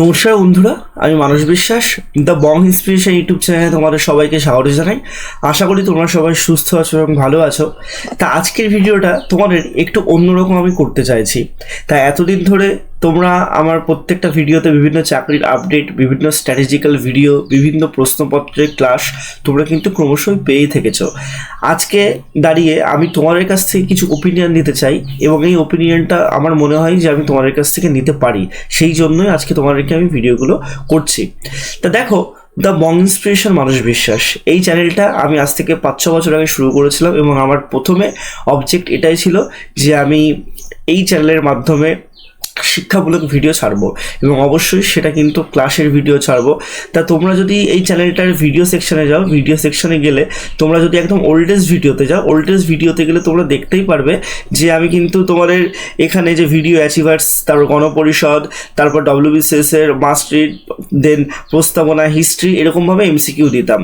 নমস্কার বন্ধুরা, আমি মানুষ বিশ্বাস দ্য বং ইন্সপিরেশন ইউটিউব চ্যানেলে তোমাদের সবাইকে স্বাগত জানাই। আশা করি তোমরা সবাই সুস্থ আছো এবং ভালো আছো। তা আজকের ভিডিওটা তোমাদের একটু অন্যরকম আমি করতে চাইছি। তা এতদিন ধরে তোমরা আমার প্রত্যেকটা ভিডিওতে বিভিন্ন চাকরির আপডেট বিভিন্ন স্ট্র্যাটেজিক্যাল ভিডিও বিভিন্ন প্রশ্নপত্রের ক্লাস তোমরা কিন্তু ক্রমশই পেয়েই থেকেছো। আজকে দাঁড়িয়ে আমি তোমাদের কাছ থেকে কিছু ওপিনিয়ন নিতে চাই এবং এই ওপিনিয়নটা আমার মনে হয় যে আমি তোমাদের কাছ থেকে নিতে পারি। সেই জন্যই আজকে তোমাদেরকে আমি ভিডিওগুলো করছি। তা দেখো দ্য বং ইন্সপিরেশন মানুষ বিশ্বাস। এই চ্যানেলটা আমি আজ থেকে পাঁচ, ছ বছর আগে শুরু করেছিলাম এবং আমার প্রথমে অবজেক্ট এটাই ছিল যে আমি এই চ্যানেলের মাধ্যমে শিক্ষামূলক ভিডিও ছাড়বো। এবং অবশ্যই সেটা কিন্তু ক্লাসের ভিডিও ছাড়বো। তা তোমরা যদি এই চ্যানেলটার ভিডিও সেকশনে যাও ভিডিও সেকশনে গেলে তোমরা যদি একদম ওল্ডেস্ট ভিডিওতে যাও ওল্ডেস্ট ভিডিওতে গেলে তোমরা দেখতেই পারবে যে আমি কিন্তু তোমাদের এখানে যে ভিডিও অ্যাচিভার্স তারপর গণপরিষদ, তারপর ডব্লিউবিসিএস এর মাস্ট্রিট দেন প্রস্তাবনা হিস্ট্রি এরকমভাবে এমসিকিউ দিতাম।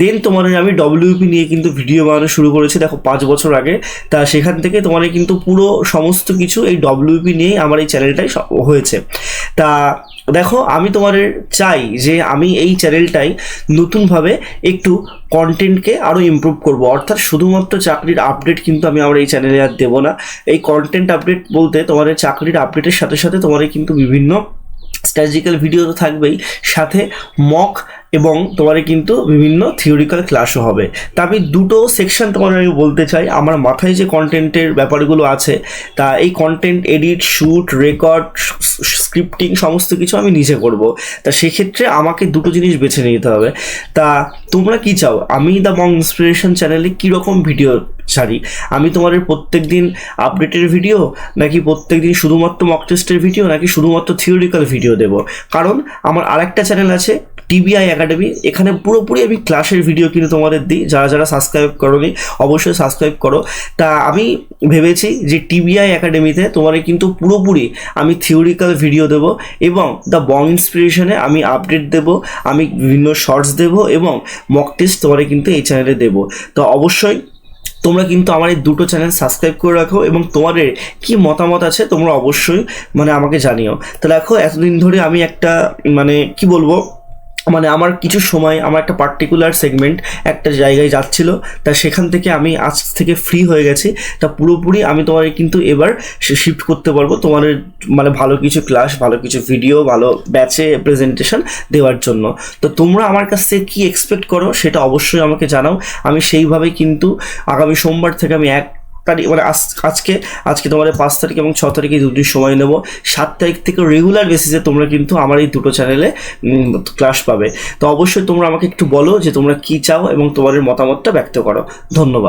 দেন তোমাদের আমি ডব্লিউপি নিয়ে কিন্তু ভিডিও বানানো শুরু করেছি। দেখো, পাঁচ বছর আগে। তা সেখান থেকে তোমাদের কিন্তু পুরো সমস্ত কিছু এই ডব্লিউপি নিয়েই আমার এই চ্যানেলটাই হয়েছে। তা দেখো, আমি তোমাদের চাই যে আমি এই চ্যানেলটাই নতুনভাবে একটু কন্টেন্টকে আরও ইমপ্রুভ করব। অর্থাৎ শুধুমাত্র চাকরির আপডেট কিন্তু আমি আমার এই চ্যানেলে আর দেবো না। এই কন্টেন্ট আপডেট বলতে তোমাদের চাকরির আপডেটের সাথে সাথে তোমাদের কিন্তু বিভিন্ন স্ট্র্যাটেজিক্যাল ভিডিও তো থাকবেই। সাথে মক এবং তোমাদের কিন্তু বিভিন্ন থিওরিক্যাল ক্লাসও হবে। তা আমি দুটো সেকশন তোমার আমি বলতে চাই। আমার মাথায় যে কন্টেন্টের ব্যাপারগুলো আছে, তা এই content edit shoot record scripting সমস্ত কিছু আমি নিজে করব। তা সেক্ষেত্রে আমাকে দুটো জিনিস বেছে নিতে হবে। তা তোমরা কি চাও? আমি দ্য মং ইন্সপিরেশন চ্যানেলে কীরকম ভিডিও ছাড়ি? আমি তোমাদের প্রত্যেক দিন আপডেটের ভিডিও নাকি প্রত্যেক দিন শুধুমাত্র মক টেস্টের ভিডিও নাকি শুধুমাত্র থিওরিক্যাল ভিডিও দেব? কারণ আমার আরেকটা চ্যানেল আছে টিবিআই একাডেমি এখানে পুরোপুরি আমি ক্লাসের ভিডিও কিন্তু তোমাদের দিই, যারা যারা সাবস্ক্রাইব করোনি, অবশ্যই সাবস্ক্রাইব করো। তা আমি ভেবেছি যে টিবিআই একাডেমিতে তোমাদের কিন্তু পুরোপুরি আমি থিওরিক্যাল ভিডিও দেব এবং দ্য বং ইন্সপিরেশনে আমি আপডেট দেব, আমি বিভিন্ন শর্টস দেব এবং মক টেস্ট তোমাদের কিন্তু এই চ্যানেলে দেব। তো অবশ্যই তোমরা কিন্তু আমার এই দুটো চ্যানেল সাবস্ক্রাইব করে রাখো এবং তোমাদের কি মতামত আছে তোমরা অবশ্যই মানে আমাকে জানিও। তো দেখো, এতদিন ধরে আমি একটা মানে কি বলব মানে আমার কিছু সময়, আমার একটা পার্টিকুলার সেগমেন্ট একটা জায়গায় যাচ্ছিল, তা সেখান থেকে আমি আজ থেকে ফ্রি হয়ে গেছি, তা পুরোপুরি আমি তোমাদের কিন্তু এবার শিফট করতে পারব তোমাদের মানে ভালো কিছু ক্লাস ভালো কিছু ভিডিও ভালো ব্যাচে প্রেজেন্টেশন দেওয়ার জন্য। তো তোমরা আমার কাছ থেকে কী এক্সপেক্ট করো সেটা অবশ্যই আমাকে জানাও। আমি সেইভাবেই কিন্তু আগামী সোমবার থেকে আমি এক তারিখ মানে আজ- আজকে আজকে তোমাদের পাঁচ তারিখ এবং ছ তারিখে দুটি সময় নেব। সাত তারিখ থেকে রেগুলার বেসিসে তোমরা কিন্তু আমার এই দুটো চ্যানেলে ক্লাস পাবে। তো অবশ্যই তোমরা আমাকে একটু বলো যে তোমরা কি চাও এবং তোমাদের মতামতটা ব্যক্ত করো। ধন্যবাদ।